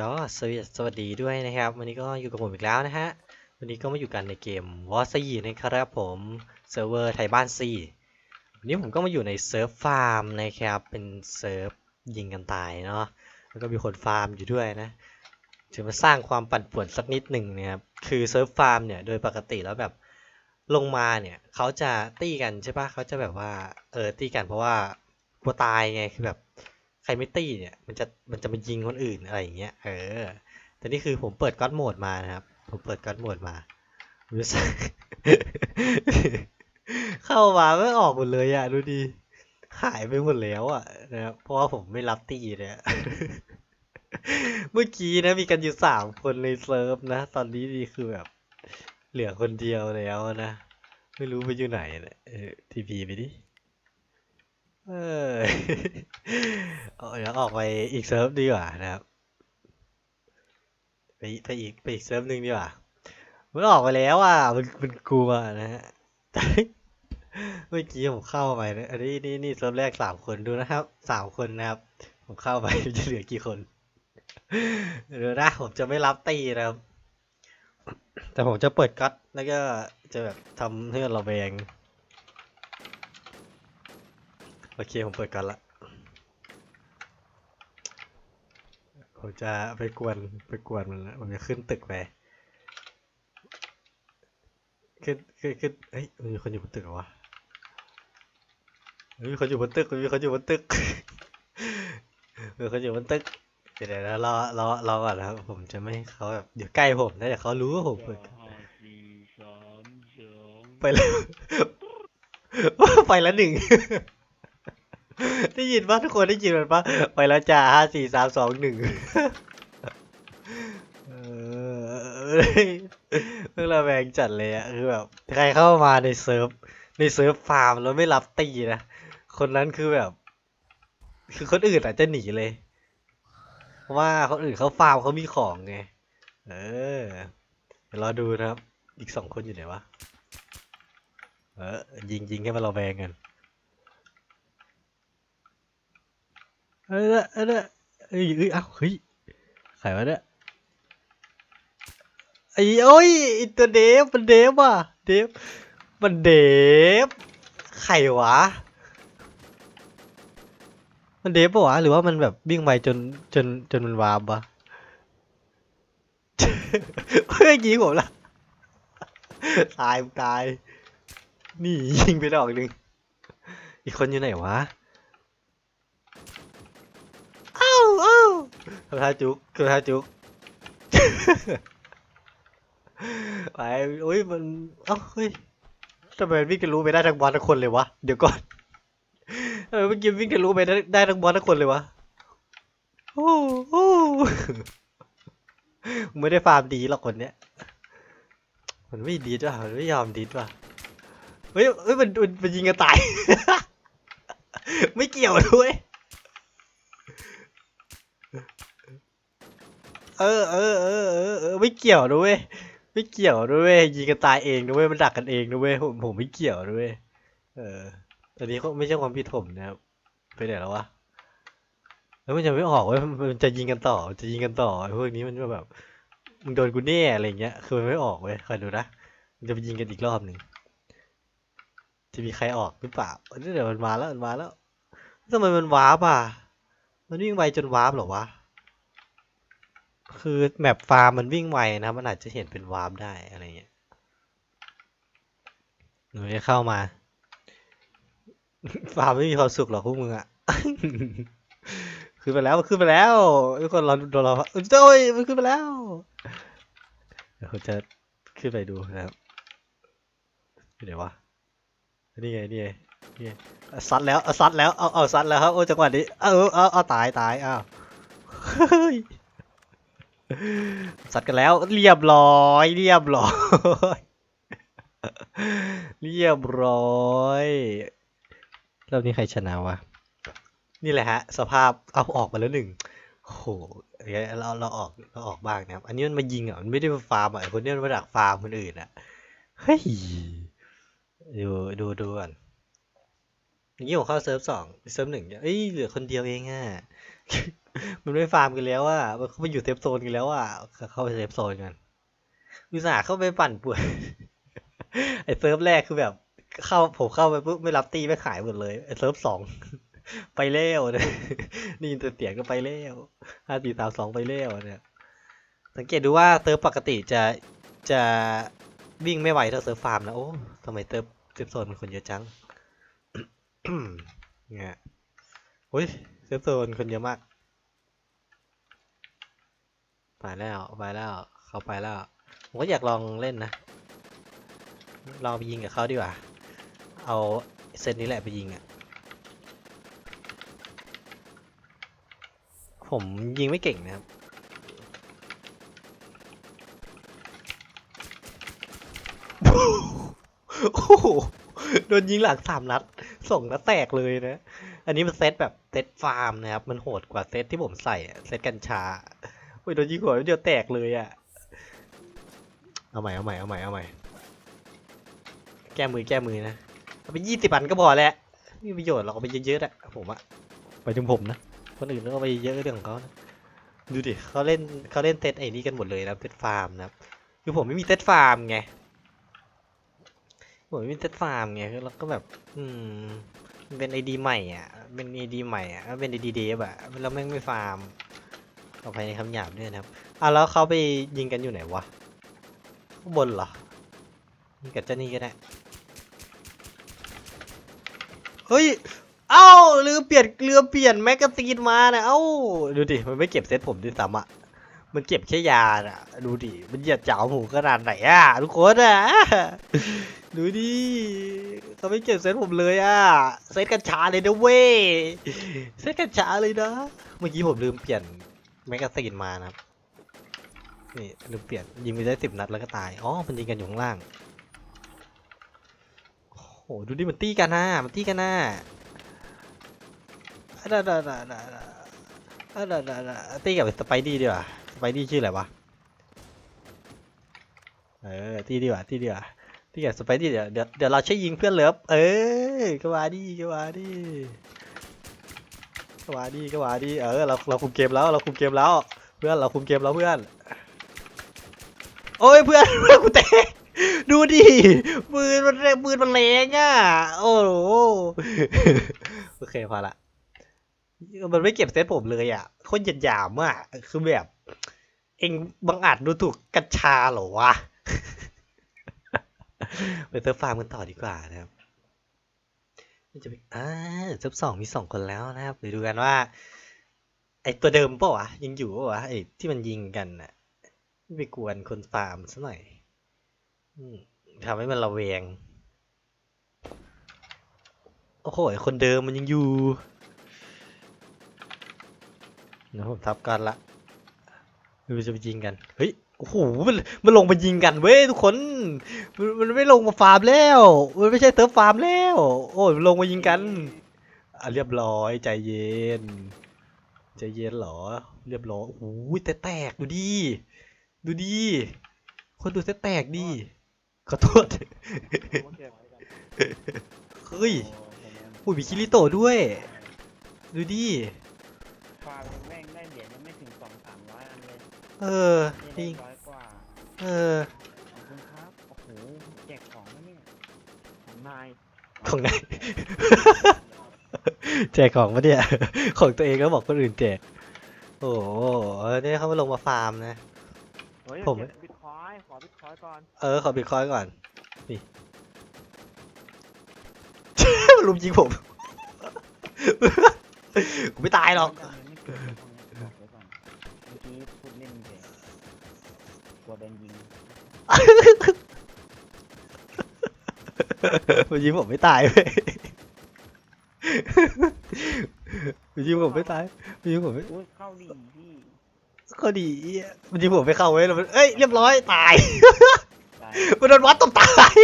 ก็สวัสดีด้วยนะครับ วันนี้ก็อยู่กับผมอีกแล้วนะฮะ วันนี้ก็มาอยู่กันในเกมวอร์ซีนะครับผมเซิร์ฟเวอร์ไทยบ้านซีวันนี้ผมก็มาอยู่ในเซิร์ฟฟาร์มนะครับ เป็นเซิร์ฟยิงกันตายเนาะแล้วก็มีคนฟาร์มอยู่ด้วยนะจะมาสร้างความปั่นป่วนสักนิดหนึ่งนะครับคือเซิร์ฟฟาร์มเนี่ยโดยปกติแล้วแบบลงมาเนี่ยเขาจะตีกันใช่ปะเขาจะแบบว่าเออตีกันเพราะว่ากลัวตายไงคือแบบ ใครไม่ตีเนี่ยมันจะมันจะมายิงคนอื่นอะไรอย่างเงี้ยเออแต่นี่คือผมเปิดก็อดโหมดมานะครับ ผมเปิดก็อดโหมดมารู้สึกเข้ามาไม่ออกหมดเลยอะดูดิหายไปหมดแล้วอะนะครับเพราะว่าผมไม่รับตีเลยอะเมื่อกี้นะมีกันอยู่สามคนในเซิร์ฟนะ ตอนนี้นี่คือแบบ เหลือคนเดียวแล้วนะ ไม่รู้ไปอยู่ไหนเนี่ยทีพีไปดิ เออเดี๋ยวออกไปอีกเซิร์ฟดีกว่านะครับ ไปไปอีกไปอีกเซิร์ฟหนึ่งดีกว่ามันออกไปแล้วอะมันมันกลัวนะฮะเมื่อกี้ผมเข้าไปนะอันนี้นี่นี่เซิร์ฟแรกสามคนดูนะครับสามคนนะครับ ผมเข้าไปจะเหลือกี่คนเดี๋ยวนะผมจะไม่รับตีนะครับ แต่ผมจะเปิดก๊อตแล้วก็จะแบบทำให้เราแวง โอเค ผมเปิดก่อนละ ผมจะไปกวนไปกวนมันละผมจะขึ้นตึกไป ขึ้นขึ้นขึ้นเฮ้ยมันมีคนอยู่บนตึกเหรอวะเฮ้ยมีคนอยู่บนตึกมีคนอยู่บนตึกมีคนอยู่บนตึกเดี๋ยวเดี๋ยวรอรอรอก่อนนะครับผมจะไม่ให้เขาแบบเดี๋ยวใกล้ผมนะเดี๋ยวเขารู้ว่าผมเปิดห้าสี่สามสองไปแล้ว ไปแล้วหนึ่ง ได้ยินปะทุกคนได้ยินมันปะไปแล้วจ้าห้าสี่สามสองหนึ่งเออเรื่องระแวงจัดเลยอะคือแบบใครเข้ามาในเซิร์ฟในเซิร์ฟฟาร์มแล้วไม่รับตีนะ คนนั้นคือแบบ คือคนอื่นอาจจะหนีเลย เพราะว่าคนอื่นเขาฟาร์มเขามีของไง เออเดี๋ยวรอดูนะครับ อีกสองคนอยู่ไหนวะ เออยิงยิงให้มันระแวงกัน เออเออเออเอ้ยเอ้ยเอ้าเฮ้ยใครวะเนี่ยไอ้โอ้ยตัวเดฟมันเดฟอะเดฟมันเดฟใครวะ มันเดฟปะวะหรือว่ามันแบบวิ่งไวจนจนจนมันวาร์ปวะเพื่อยิงผมละตายตาย นี่ยิงไปดอกหนึ่งอีกคนอยู่ไหนวะ เอ้าเอ้า ทำท่าจุกทำท่าจุกไปโอ้ยมันเอ้าเฮ้ยทำไมวิ่งกันรู้ไปได้ทั้งบอลทั้งคนเลยวะเดี๋ยวก่อนทำไมเมื่อกี้วิ่งกันรู้ไปได้ได้ทั้งบอลทั้งคนเลยวะโอ้โหไม่ได้ฟาร์มดีหรอกคนเนี้ยมันไม่ดีด้วยมันไม่ยอมดีด้วยเฮ้ยเฮ้ยมันมันมันยิงกันตาย ไม่เกี่ยวด้วย เออเออเออเออเออไม่เกี่ยวด้วยไม่เกี่ยวด้วยยิงกันตายเองด้วยมันดักกันเองด้วยผมผมไม่เกี่ยวด้วยเออตอนนี้เขาไม่ใช่ความผิดผมนะครับไปไหนแล้ววะแล้วมันยังไม่ออกเว้ยมันจะยิงกันต่อจะยิงกันต่อไอ้พวกนี้มันแบบมึงโดนกูแน่อะไรเงี้ยคือมันไม่ออกเว้ยคอยดูนะมันจะไปยิงกันอีกรอบหนึ่งจะมีใครออกหรือเปล่าเดี๋ยวมันมาแล้วมันมาแล้วทำไมมันวาร์ปอะมันวิ่งไวจนวาร์ปหรอวะ คือแมปฟาร์มมันวิ่งไวนะ มันอาจจะเห็นเป็นวาร์ปได้อะไรเงี้ย หนูจะเข้ามา ฟาร์มไม่มีความสุขหรอกพวกมึงอะขึ้นไปแล้วมันขึ้นไปแล้วทุกคนเราโดนเราเอ้ยมันขึ้นไปแล้วเดี๋ยวจะขึ้นไปดูนะครับอยู่ไหนวะนี่ไงนี่ไงนี่ซัดแล้วซัดแล้วเอาเอาซัดแล้วครับโอ้จังหวะนี้เอาเอาเอาเอาตายตายอ้าวเฮ้ย สัตว์กันแล้วเรียบร้อย เรียบร้อย เรียบร้อยรอบนี้ใครชนะวะ นี่แหละฮะ สภาพเอาออกมาแล้วหนึ่งโอ้โหเราเราออกเราออกบ้างนะครับ อันนี้มันมายิงอะ มันไม่ได้มาฟาร์มอะคนนี้มันมาดักฟาร์มคนอื่นอะ เฮ้ย ดูดูดูก่อนอย่างนี้ผมเข้าเซิร์ฟสองเซิร์ฟหนึ่งเอ้ยเหลือคนเดียวเองอะ มันไม่ฟาร์มกันแล้วอะมันเข้าไปอยู่เซฟโซนกันแล้วอะเข้าไปเซฟโซนกันอุตส่าห์เข้าไปปั่นป่วนไอ้เซิร์ฟแรกคือแบบเข้าผมเข้าไปปุ๊บไม่รับตีไม่ขายหมดเลยไอ้เซิร์ฟสองไปเล้วเนี่ยนี่ยินแต่เสียงก็ไปเล้วห้าสี่สามสองไปเล้วเนี่ย สังเกตดูว่าเซิร์ฟปกติจะจะวิ่งไม่ไหวเท่าเซิร์ฟฟาร์มนะโอ้ทำไมเซิร์ฟเซฟโซนมันคนเยอะจังเนี่ยโอ้ยเซฟโซนคนเยอะมาก ไปแล้วไปแล้วเขาไปแล้วผมก็อยากลองเล่นนะลองไปยิงกับเขาดีกว่า เอาเซตนี้แหละไปยิงอะผมยิงไม่เก่งนะครับโอ้โหโดนยิงหลังสามนัด ส่งนัดแตกเลยนะ อันนี้มันเซตแบบเซตฟาร์มนะครับ มันโหดกว่าเซตที่ผมใส่เซตกัญชา โอ้ยโดนยิงหัวเดียวแตกเลยอะเอาใหม่เอาใหม่เอาใหม่เอาใหม่ แก้มือแก้มือนะ เอาไปยี่สิบอันก็พอแล้วไมมีประโยชน์เราเอาไปเยอะๆอะผมอะไปถึงผมนะ คนอื่นก็เอาไปเยอะเรื่องของเขานะดูดิเขาเล่นเขาเล่นเซตไอ้นี่กันหมดเลยนะเซตฟาร์มนะครับคือผมไม่มีเซตฟาร์มไงผมไม่มีเซตฟาร์มไงแล้วก็แบบ อืมมันเป็นไอดีใหม่อะ เป็นไอดีใหม่อะแล้วเป็นไอดีเดฟอะแล้วแม่งไม่ฟาร์ม ขออภัยในคำหยาบด้วยนะครับอะแล้วเขาไปยิงกันอยู่ไหนวะข้างบนเหรอยิงกับเจ้านี่ก็ได้เฮ้ยเอ้าลืมเปลี่ยนเรือเปลี่ยนแมกกาซีนมานะเอ้าดูดิมันไม่เก็บเซตผมด้วยซ้ำอะมันเก็บแค่ยาอะดูดิมันเหยียดเจ้าหมูขนาดไหนอะทุกคนอะดูดิเขาไม่เก็บเซตผมเลยอะเซตกัญชาเลยนะเว้ยเซตกัญชาเลยนะเมื่อกี้ผมลืมเปลี่ยน แมกกาซีนมานะครับ นี่ลืมเปลี่ยนยิงไปได้สิบนัดแล้วก็ตาย อ๋อมันยิงกันอยู่ข้างล่าง โอ้โหดูดิมันตีกันนะมันตีกันนะอะดาดาดาดาอะดาดาดาตีกับสไปดี้ดีกว่าสไปดี้ชื่ออะไรวะ เออตีดีกว่าตีดีกว่าตีกับสไปดี้เดี๋ยวเดี๋ยวเราใช้ยิงเพื่อนเลิฟเอ้ก็ว่าดีก็ว่าดี ก็วาดีก็วาดีเออเราเราคุมเกมแล้วเราคุมเกมแล้ว เพื่อนเราคุมเกมแล้วเพื่อนโอ้ยเพื่อนเพื่อนกูแตกดูดิปืนมันแรงปืนมันแรงอะโอ้โหโอเคพอละมันไม่เก็บเซตผมเลยอะโคนหยาดหยามอะคือแบบ เองบังอาจดูถูกกัญชาเหรอวะไปเซิร์ฟฟาร์มกันต่อดีกว่านะครับ จะไปอ่าซิร์ฟสองมีสองคนแล้วนะครับไปดูกันว่า ไอตัวเดิมป่าวะยังอยู่ป่าวะไอที่มันยิงกันน่ะไม่ไปกวนคนฟาร์มซะหน่อยทำให้มันระแวง โอ้โหคนเดิมมันยังอยู่เดี๋ยวผมทับกันละมันจะไปยิงกัน เฮ้ย โอ้โหมันมันลงมายิงกันเว้ยทุกคน มันมันไม่ลงมาฟาร์มแล้ว มันไม่ใช่เซิร์ฟฟาร์มแล้ว โอ้ยมันลงมายิงกันอะเรียบร้อยใจเย็น ใจเย็นเหรอ เรียบร้อยโอ้โหแต่แตกดูดิดูดิคนดูแต่แตกดิขอโทษเฮ้ยโอ้ยมีคิริโตะด้วย ดูดิฟาร์มแม่งได้เหรียญยังไม่ถึงสองสามร้อยอันเลยเออจนี่ริงได้ร้อยกว่า เออ ขอบคุณครับ โอ้โห แจกของแล้วเนี่ย ของนายของไหนแจกของปะเนี่ย ของตัวเองก็บอกคนอื่นแจก โอ้โหเนี่ยเขามาลงมาฟาร์มนะ เฮ้ยผม เก็บบิตคอยน์ขอบิตคอยน์ก่อน เออ ขอบิตคอยน์ก่อน นี่ ลุมยิงผม กูไม่ตายหรอกยังไม่เกิดเลยพวกเนี้ยบอกไว้ก่อนเมื่อกี้พูดเล่นเฉยก ลัวโดนยิงมันยิงผมไม่ตายเว้ยมันยิงผมไม่ตายมันยิงผมไม่อุ้ยเข้าดีพี่ ก็ดีอะมันยิงผมไม่เข้าเว้ยแล้วมันเอ้ยเรียบร้อยตาย ตายมันโดนวัดตบตาย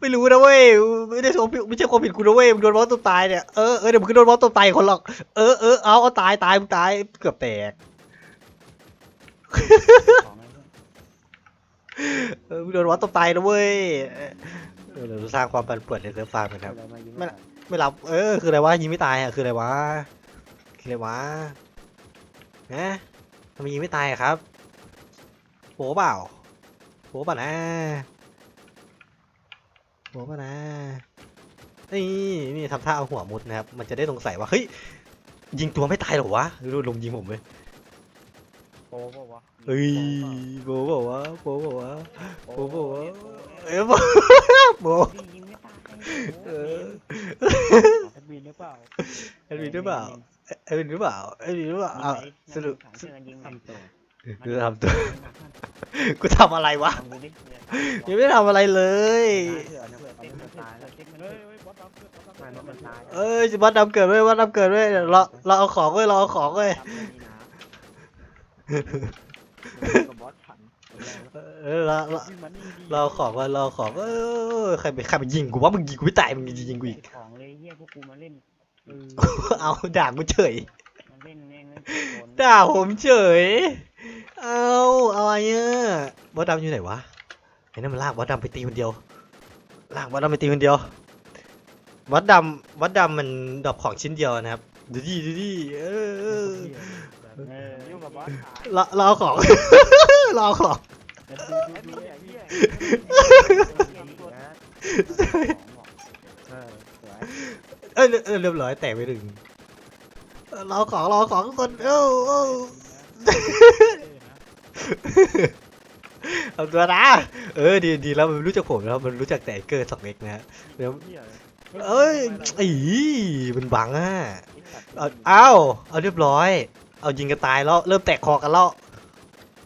ไม่รู้นะเว้ย ไม่ได้ความผิดไม่ใช่ความผิดกูนะเว้ย มึงโดนวัดตบตายเนี่ย เออเออเดี๋ยวมึงก็โดนวัดตบตายคนหรอก เออเออเอาเอาตายตายมึงตายเกือบแตกของอะไร เออโดนวัดตบตายนะเว้ยเออเดี๋ยวสร้างความปั่นป่วนในเซิร์ฟฟาร์มกันครับไรมายิงไม่ก่อนไม่รับ เออ คืออะไรวะยิงไม่ตายอะ คืออะไรวะ คืออะไรวะฮะทำไมยิงไม่ตายอะครับโป๊เปล่าโป๊ป่ะนะโป๊ป่ะนะ นี่นี่ทำท่าเอาหัวมุดนะครับ มันจะได้สงสัยว่า เฮ้ย ยิงตัวไม่ตายเหรอวะดูลงยิงผมเลย โป้ป่าวะเฮ้ยโป๊บอกว่าโป๊บอกว่าโป้โป๊บอกว่าโป้เอ้ยโป๊โป๊ยิงไม่ตายเออแอดมินหรือเปล่าเอ็นวีหรือเปล่าเอ็นวีหรือเปล่าเอ็นวีหรือเปล่าอ้าวสรุปเชิญยิงทำตัวกูจะทำตัวกูทำอะไรวะทำดูดิยังไม่ได้ทำอะไรเลยเผื่อนะเผื่อมันตายแล้วเช็คมันเฮ้ยเฮ้ยบอสดำเกิดบอสดำเกิดมันตายเอ้ยวัดดำเกิดเว้ยวัดดำเกิดเว้ยเดี๋ยวเราเราเอาของเว้ยเราเอาของเว้ย กับบอสขันเออเราเรามันนี่ดีเราเอาของเว้ยเราเอาของเออใครไปใครไปยิงกูวะมึงยิงกูไม่ตายมึงยิงกูอีก ของเลยเฮียพวกกูมาเล่นเอาด่ากูเฉย มาเล่นแม่งเล่นโนด่าผมเฉย เอาอะไรอะวัดดำอยู่ไหนวะไอ้นั่นมันลากวัดดำไปตีคนเดียว ลากวัดดำไปตีคนเดียววัดดำวัดดำมันดรอปของชิ้นเดียวนะครับ ดูดิดูดิเออเออ เออยุ่งกับบอสขาเราเราเอาของ เราเอาของเฮียเออสวยเอ้ยเรียเออเรียบร้อยแตกไปหนึ่งเราเอาของเราเอาของทุกคนเอ้าเอ้าเอาตัวนะเออดีดีแล้วมันรู้จักผมแล้วมันรู้จักแต่ไอ้เกอร์สองเอ็กนะฮะเดี๋ยวเอ้ยอีมันบังอะเอาเอาเอาเรียบร้อย เอายิงกันตายแล้วเริ่มแตกคอกันแล้ว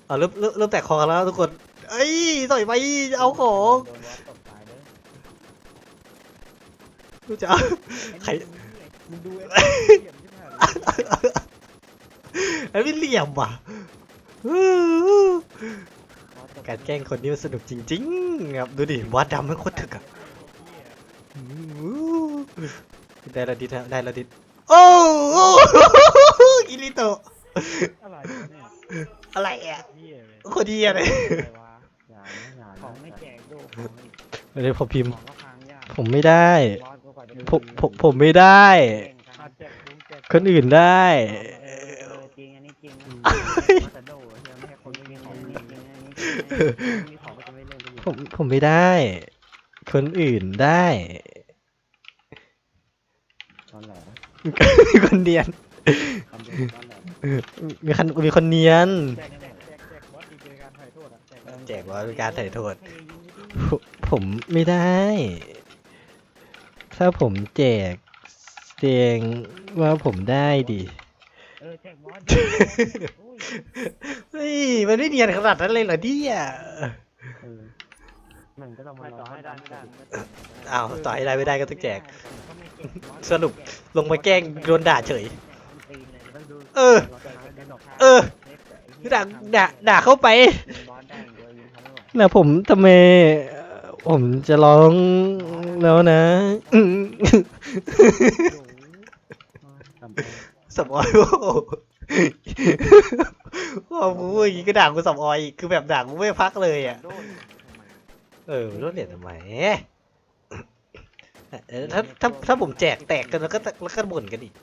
เอาเริ่มเริ่มเริ่มแตกคอกันแล้วทุกคนเอ้ยต่อยไปเอาของโดนบอสตบตายเด้อรู้จักใครมึงดูไอ้เหลี่ยมที่ผ่านไอ้ไม่เหลี่ยมว่ะการแกล้งคนนี้มันสนุกจริงๆครับดูดิวัดดำมันโคตรถึกอะได้ละดิดฮะได้ละดิดโอ้โอ้ อิลิโตะอะไรเนี่ยอะไรอะเฮียเลยโคตรดีอะเลยอะไรวะอย่านะอย่าของไม่แจกดูของอีกเดี๋ยวผมพิมพ์ ของก็ค้างยากผมไม่ได้บอสก็กว่าจะผมผมผมไม่ได้แจกดูแจกคนอื่นได้ เออจริงอันนี้จริงนะมาแต่โดเฮียไม่ให้คนมีของจริงอันนี้มีของก็จะไม่เล่นกันอยู่ผมผมไม่ได้ คนอื่นได้ ตอนแหลคนเนียนคำเดียวตอนแหล มีคนมีคนเนียน แจกแจกแจกแจกบอสดีเจการถ่ายโทษอะแจกบอสเป็นการถ่ายโทษ ผมผมไม่ได้ ถ้าผมแจกแสดงว่าผมได้ดิเออแจกบอสอุ้ยเฮ้ยมันไม่เนียนขนาดนั้นเลยเหรอเนี่ยเออมันก็ต้องมาต่อให้ได้ไม่ได้อ้าวต่อให้ได้ไม่ได้ก็ต้องแจก สรุปลงมาแกล้งโดนด่าเฉย เออ เออด่าด่าด่าเข้าไปบอสได้เดียวยิงเขาไม่ไหวนะผมทำไมเอ่อผมจะร้องแล้วนะอืมทำไปสับออยโอ้โหพอกูพูดอย่างงี้ก็ด่ากูสับออยอีกคือแบบด่ากูไม่พักเลยอะโดนเออรถเหรียญทำไมเออถ้าถ้าถ้าผมแจกแตกกันแล้วก็แล้วก็บ่นกันอีก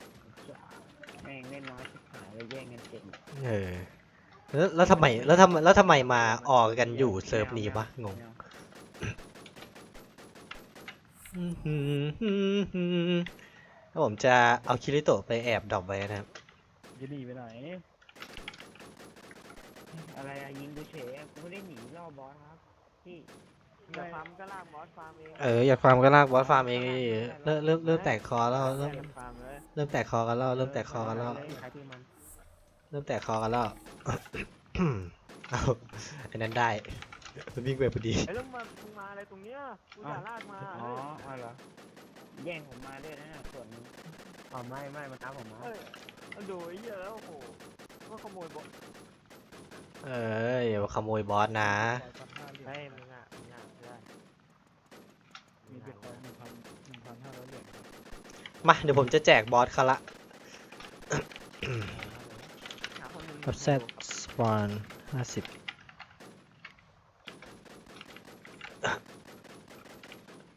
แม่งเล่นน้อยชิบหายเลยแย่งกันเก่ง เออแล้วแล้วทำไมแล้วทำแล้วทำไมมาออกกันอยู่เซิร์ฟนี้วะงงถ้าผมจะเอาคิริโตะไปแอบดรอปไว้นะครับจะหนีไปไหนอะไรอะยิงดูเฉยอะกูไม่ได้หนีล่อบอสครับพี่จะฟาร์มก็ลากบอสฟาร์มเองเอออยากฟาร์มก็ลากบอสฟาร์มเองดิเริ่มเริ่มเริ่มแตกคอแล้วเริ่มฟาร์มเลยเริ่มแตกคอกันแล้วเริ่มแตกคอกันแล้ว ใครที่มัน เริ่มแตกคอกันแล้วเอาอันนั้นได้มันวิ่งไปพอดีไอ้แล้วมามึงมาอะไรตรงเนี้ยกูจะลากมาอ๋ออะไรเหรอแย่งผมมาด้วยนะส่วนนึงอ๋อไม่ไม่มันตามผมมาเอ้ยเอาดูไอ้เหี้ยแล้วโอ้โหก็ขโมยบอสเอ้ยอย่ามาขโมยบอสนะ เฮ้ยมึงอะมึงอะเพื่อนมีเป็นคนหนึ่งพันหนึ่งพันห้าร้อยเหรียญมาเดี๋ยวผมจะแจกบอสเขาละ หาคนหนึ่งรับเซตสปอนห้าสิบ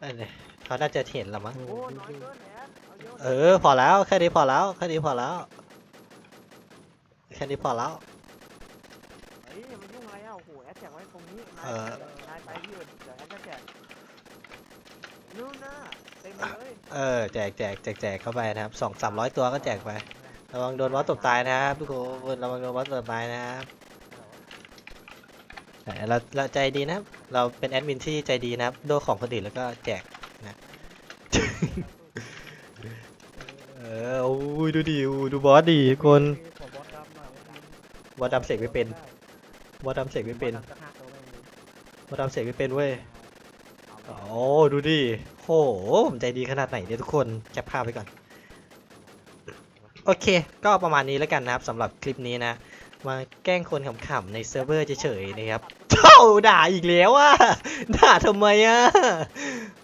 อันนี้เขาน่าจะเห็นแล้วมั้ง โอ้น้อยเกินแหนเอาเยอะเออ พอแล้ว แค่นี้พอแล้ว แค่นี้พอแล้ว แค่นี้พอแล้ว เฮ้ยอย่ามายุ่งอะไรอะโอ้โหแอดแจกไว้ตรงนี้นายเออ นายไปที่อื่นเดี๋ยวแอดจะแจกนู่นน่ะเต็มเลย เออ แจกแจกแจกแจกเข้าไปนะครับสองสามร้อยตัวก็แจกไป ระวังโดนวอสตบตายนะครับทุกคนระวังโดนวอสตบตายนะครับเราเราใจดีนะครับ เราเป็นแอดมินที่ใจดีนะครับโดนของคนอื่นแล้วก็แจกนะ เออโอ้ยดูดิดูบอสดิทุกคนบอสดำเสกไม่เป็นบอสดำเสกไม่เป็นบอสดำจะฆ่าเองเลยบอสดำเสกไม่เป็นเว้ยโอ้ดูดิโหผมใจดีขนาดไหนเนี่ยทุกคนแคปภาพไว้ก่อน โอเค ก็ประมาณนี้แล้วกันนะครับสำหรับคลิปนี้นะ มาแกล้งคนขำๆในเซิร์ฟเวอร์เฉยๆนะครับเจ้าด่าอีกแล้วอะด่าทำไมอะ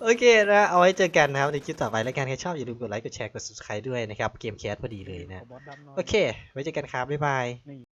โอเคนะ เอาไว้เจอกันนะครับในคลิปต่อไปแล้วกันใครชอบอย่าลืมกดไลค์ กดแชร์ กด subscribe ด้วยนะครับ เกมแคสพอดีเลยนะขอบอสดำหน่อยโอเค ไว้เจอกันครับ บ๊ายบาย